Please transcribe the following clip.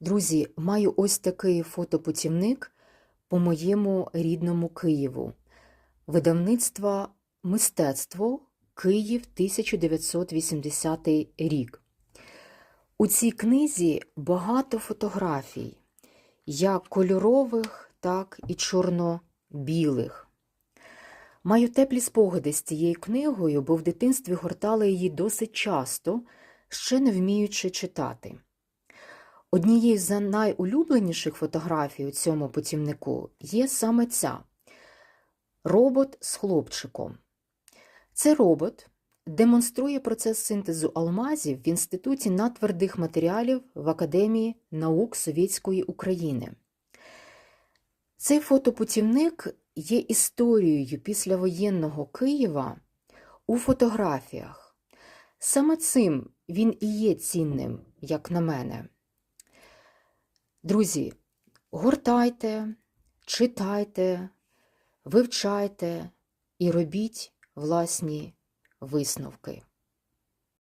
Друзі, маю ось такий фотопутівник по моєму рідному Києву. Видавництва Мистецтво Київ 1980 рік. У цій книзі багато фотографій, як кольорових, так і чорно-білих. Маю теплі спогади з цією книгою, бо в дитинстві гортала її досить часто, ще не вміючи читати. Однією з найулюбленіших фотографій у цьому путівнику є саме ця робот з хлопчиком. Цей робот демонструє процес синтезу алмазів в Інституті надтвердих матеріалів в Академії наук Совєтської України. Цей фотопутівник є історією післявоєнного Києва у фотографіях. Саме цим він і є цінним, як на мене. Друзі, гортайте, читайте, вивчайте і робіть власні висновки.